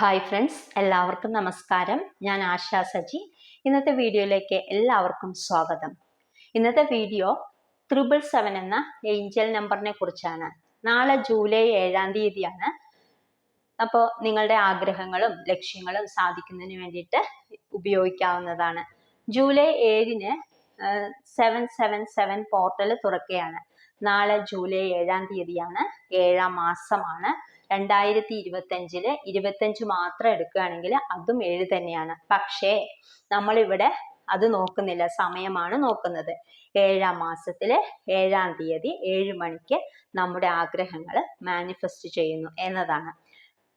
Hi friends എല്ലാവർക്കും നമസ്കാരം. ഞാൻ ആശാ സജി. ഇന്നത്തെ വീഡിയോയിലേക്ക് എല്ലാവർക്കും സ്വാഗതം. ഇന്നത്തെ വീഡിയോ ത്രിബിൾ സെവൻ എന്ന ഏഞ്ചൽ നമ്പറിനെ കുറിച്ചാണ്. നാളെ ജൂലൈ ഏഴാം തീയതിയാണ്. അപ്പോൾ നിങ്ങളുടെ ആഗ്രഹങ്ങളും ലക്ഷ്യങ്ങളും സാധിക്കുന്നതിന് വേണ്ടിയിട്ട് ഉപയോഗിക്കാവുന്നതാണ്. ജൂലൈ ഏഴിന് സെവൻ സെവൻ സെവൻ പോർട്ടൽ തുറക്കുകയാണ്. നാളെ ജൂലൈ ഏഴാം തീയതിയാണ്. ഏഴാം മാസമാണ്. രണ്ടായിരത്തി ഇരുപത്തഞ്ചിൽ ഇരുപത്തഞ്ച് മാത്രം എടുക്കുകയാണെങ്കിൽ അതും ഏഴ് തന്നെയാണ്. പക്ഷേ നമ്മളിവിടെ അത് നോക്കുന്നില്ല. സമയമാണ് നോക്കുന്നത്. ഏഴാം മാസത്തിലെ ഏഴാം തീയതി ഏഴ് മണിക്ക് നമ്മുടെ ആഗ്രഹങ്ങൾ മാനിഫെസ്റ്റ് ചെയ്യുന്നു എന്നതാണ്.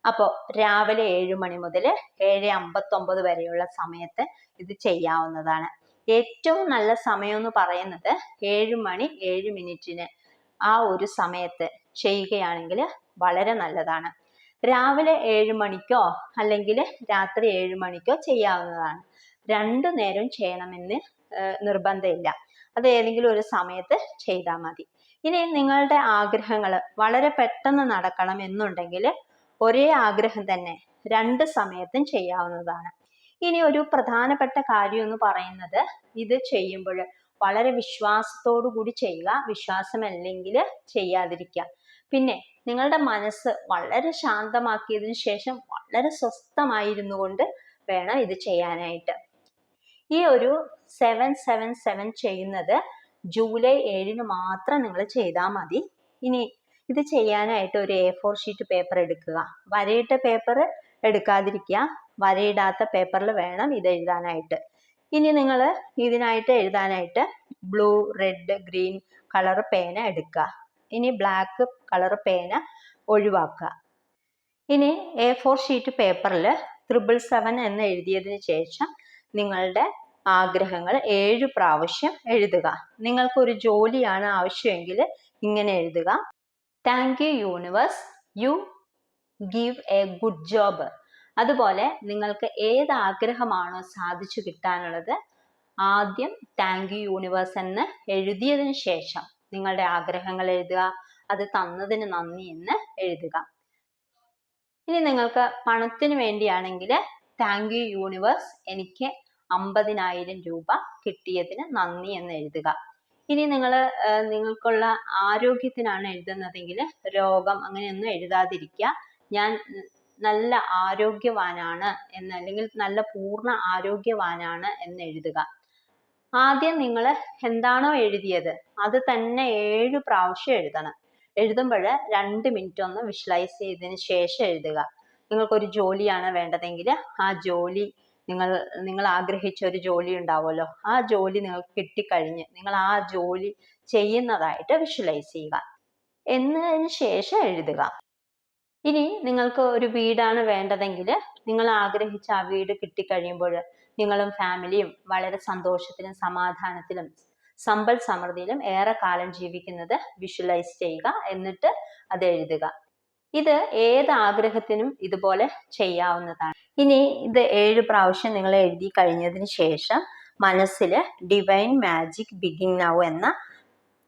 അപ്പോൾ രാവിലെ ഏഴ് മണി മുതൽ ഏഴ് അമ്പത്തൊമ്പത് വരെയുള്ള സമയത്ത് ഇത് ചെയ്യാവുന്നതാണ്. ഏറ്റവും നല്ല സമയം എന്ന് പറയുന്നത് ഏഴ് മണി ഏഴ് മിനിറ്റിന് ആ ഒരു സമയത്ത് ചെയ്യുകയാണെങ്കിൽ വളരെ നല്ലതാണ്. രാവിലെ ഏഴ് മണിക്കോ അല്ലെങ്കിൽ രാത്രി ഏഴ് മണിക്കോ ചെയ്യാവുന്നതാണ്. രണ്ടു നേരം ചെയ്യണമെന്ന് നിർബന്ധമില്ല. അത് ഏതെങ്കിലും ഒരു സമയത്ത് ചെയ്താൽ മതി. ഇനി നിങ്ങളുടെ ആഗ്രഹങ്ങൾ വളരെ പെട്ടെന്ന് നടക്കണം എന്നുണ്ടെങ്കിൽ ഒരേ ആഗ്രഹം തന്നെ രണ്ട് സമയത്തും ചെയ്യാവുന്നതാണ്. ഇനി ഒരു പ്രധാനപ്പെട്ട കാര്യം എന്ന് പറയുന്നത് ഇത് ചെയ്യുമ്പോൾ വളരെ വിശ്വാസത്തോടു കൂടി ചെയ്യുക വിശ്വാസമല്ലെങ്കിൽ ചെയ്യാതിരിക്കുക. പിന്നെ നിങ്ങളുടെ മനസ്സ് വളരെ ശാന്തമാക്കിയതിനു ശേഷം വളരെ സ്വസ്ഥമായിരുന്നു കൊണ്ട് വേണം ഇത് ചെയ്യാനായിട്ട്. ഈ ഒരു സെവൻ സെവൻ സെവൻ ചെയ്യുന്നത് ജൂലൈ ഏഴിന് മാത്രം നിങ്ങൾ ചെയ്താൽ മതി. ഇനി ഇത് ചെയ്യാനായിട്ട് ഒരു എ ഫോർ ഷീറ്റ് പേപ്പർ എടുക്കുക. വരയിട്ട പേപ്പർ എടുക്കാതിരിക്കുക. വരയിടാത്ത പേപ്പറിൽ വേണം ഇത് എഴുതാനായിട്ട്. ഇനി നിങ്ങൾ ഇതിനായിട്ട് എഴുതാനായിട്ട് ബ്ലൂ റെഡ് ഗ്രീൻ കളർ പേന എടുക്കുക. ഇനി ബ്ലാക്ക് കളർ പേന ഒഴിവാക്കുക. ഇനി എ ഫോർ ഷീറ്റ് പേപ്പറിൽ ത്രിബിൾ സെവൻ എന്ന് എഴുതിയതിന് ശേഷം നിങ്ങളുടെ ആഗ്രഹങ്ങൾ ഏഴ് പ്രാവശ്യം എഴുതുക. നിങ്ങൾക്കൊരു ജോലിയാണ് ആവശ്യമെങ്കിൽ ഇങ്ങനെ എഴുതുക. Thank you universe you give a good job അതുപോലെ നിങ്ങൾക്ക് ഏത് ആഗ്രഹമാണോ സാധിച്ചു കിട്ടാനുള്ളത് ആദ്യം താങ്ക് യു യൂണിവേഴ്സ് എന്ന് എഴുതിയതിന് ശേഷം നിങ്ങളുടെ ആഗ്രഹങ്ങൾ എഴുതുക അത് തന്നതിന് നന്ദി എന്ന് എഴുതുക. ഇനി നിങ്ങൾക്ക് പണത്തിന് വേണ്ടിയാണെങ്കിൽ താങ്ക് യു യൂണിവേഴ്സ് എനിക്ക് അമ്പതിനായിരം രൂപ കിട്ടിയതിന് നന്ദി എന്ന് എഴുതുക. ഇനി നിങ്ങൾ നിങ്ങൾക്കുള്ള ആരോഗ്യത്തിനാണ് എഴുതുന്നതെങ്കിൽ രോഗം അങ്ങനെയൊന്നും എഴുതാതിരിക്കുക. ഞാൻ നല്ല ആരോഗ്യവാനാണ് എന്ന് അല്ലെങ്കിൽ നല്ല പൂർണ ആരോഗ്യവാനാണ് എന്ന് എഴുതുക. ആദ്യം നിങ്ങൾ എന്താണോ എഴുതിയത് അത് തന്നെ ഏഴ് പ്രാവശ്യം എഴുതണം. എഴുതുമ്പോൾ രണ്ട് മിനിറ്റ് ഒന്ന് വിഷ്വലൈസ് ചെയ്തതിന് ശേഷം എഴുതുക. നിങ്ങൾക്കൊരു ജോലിയാണ് വേണ്ടതെങ്കിൽ ആ ജോലി നിങ്ങൾ നിങ്ങൾ ആഗ്രഹിച്ച ഒരു ജോലി ഉണ്ടാവുമല്ലോ. ആ ജോലി നിങ്ങൾക്ക് കിട്ടിക്കഴിഞ്ഞ് നിങ്ങൾ ആ ജോലി ചെയ്യുന്നതായിട്ട് വിഷ്വലൈസ് ചെയ്യുക. എന്നതിന് ശേഷം എഴുതുക. ഇനി നിങ്ങൾക്ക് ഒരു വീടാണ് വേണ്ടതെങ്കിൽ നിങ്ങൾ ആഗ്രഹിച്ച ആ വീട് കിട്ടിക്കഴിയുമ്പോൾ നിങ്ങളും ഫാമിലിയും വളരെ സന്തോഷത്തിലും സമാധാനത്തിലും സമ്പൽ സമൃദ്ധിയിലും ഏറെ കാലം ജീവിക്കുന്നത് വിഷ്വലൈസ് ചെയ്യുക എന്നിട്ട് അത് എഴുതുക. ഇത് ഏത് ആഗ്രഹത്തിനും ഇതുപോലെ ചെയ്യാവുന്നതാണ്. ഇനി ഇത് ഏഴ് പ്രാവശ്യം നിങ്ങൾ എഴുതി കഴിഞ്ഞതിന് ശേഷം മനസ്സിൽ ഡിവൈൻ മാജിക് ബിഗിങ് നൗ എന്ന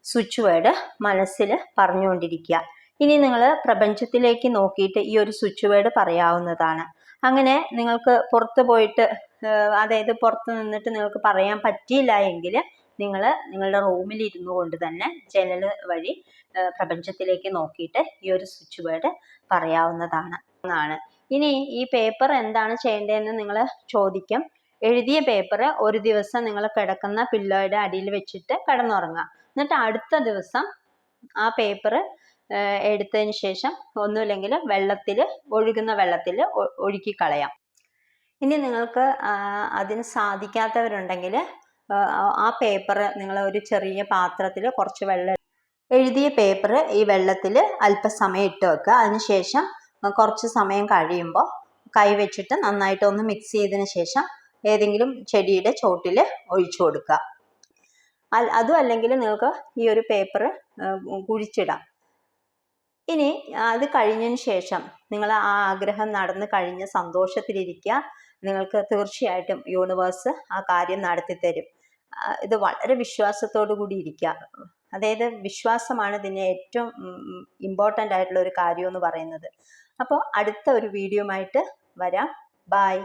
സ്വിച്ച് വേർഡ് മനസ്സിൽ പറഞ്ഞുകൊണ്ടിരിക്കുക. ഇനി നിങ്ങൾ പ്രപഞ്ചത്തിലേക്ക് നോക്കിയിട്ട് ഈ ഒരു സ്വിച്ച് വേർഡ് പറയാവുന്നതാണ്. അങ്ങനെ നിങ്ങൾക്ക് പുറത്ത് പോയിട്ട് അതായത് പുറത്ത് നിന്നിട്ട് നിങ്ങൾക്ക് പറയാൻ പറ്റിയില്ല എങ്കിൽ നിങ്ങൾ നിങ്ങളുടെ റൂമിൽ ഇരുന്നു കൊണ്ട് തന്നെ ജനൽ വഴി പ്രപഞ്ചത്തിലേക്ക് നോക്കിയിട്ട് ഈ ഒരു സ്വിച്ച് വേർഡ് പറയാവുന്നതാണ്. എന്നാണ്. ഇനി ഈ പേപ്പർ എന്താണ് ചെയ്യേണ്ടതെന്ന് നിങ്ങൾ ചോദിക്കും. എഴുതിയ പേപ്പർ ഒരു ദിവസം നിങ്ങൾ കിടക്കുന്ന പില്ലോയുടെ അടിയിൽ വെച്ചിട്ട് കിടന്നുറങ്ങുക. എന്നിട്ട് അടുത്ത ദിവസം ആ പേപ്പർ എടുത്തതിന് ശേഷം ഒന്നുമില്ലെങ്കിൽ വെള്ളത്തിൽ ഒഴുകുന്ന വെള്ളത്തിൽ ഒഴുക്കി കളയാം. ഇനി നിങ്ങൾക്ക് അതിന് സാധിക്കാത്തവരുണ്ടെങ്കിൽ ആ പേപ്പർ നിങ്ങൾ ഒരു ചെറിയ പാത്രത്തിൽ കുറച്ച് വെള്ളം എഴുതിയ പേപ്പർ ഈ വെള്ളത്തിൽ അല്പസമയം ഇട്ട് വെക്കുക. അതിനുശേഷം കുറച്ച് സമയം കഴിയുമ്പോൾ കൈ വെച്ചിട്ട് നന്നായിട്ട് ഒന്ന് മിക്സ് ചെയ്തതിന് ശേഷം ഏതെങ്കിലും ചെടിയുടെ ചോട്ടിൽ ഒഴിച്ചു കൊടുക്കുക. അതും അല്ലെങ്കിൽ നിങ്ങൾക്ക് ഈ ഒരു പേപ്പർ കുഴിച്ചിടാം. ഇനി അത് കഴിഞ്ഞതിന് ശേഷം നിങ്ങൾ ആ ആഗ്രഹം നടന്നു കഴിഞ്ഞ് സന്തോഷത്തിലിരിക്കുക. നിങ്ങൾക്ക് തീർച്ചയായിട്ടും യൂണിവേഴ്സ് ആ കാര്യം നടത്തി തരും ഇത് വളരെ വിശ്വാസത്തോടു കൂടി ഇരിക്കുക. അതായത് വിശ്വാസമാണ് ഇതിന് ഏറ്റവും ഇമ്പോർട്ടന്റ് ആയിട്ടുള്ള ഒരു കാര്യം എന്ന് പറയുന്നത്. അപ്പോൾ അടുത്ത ഒരു വീഡിയോ ആയിട്ട് വരാം. ബായ്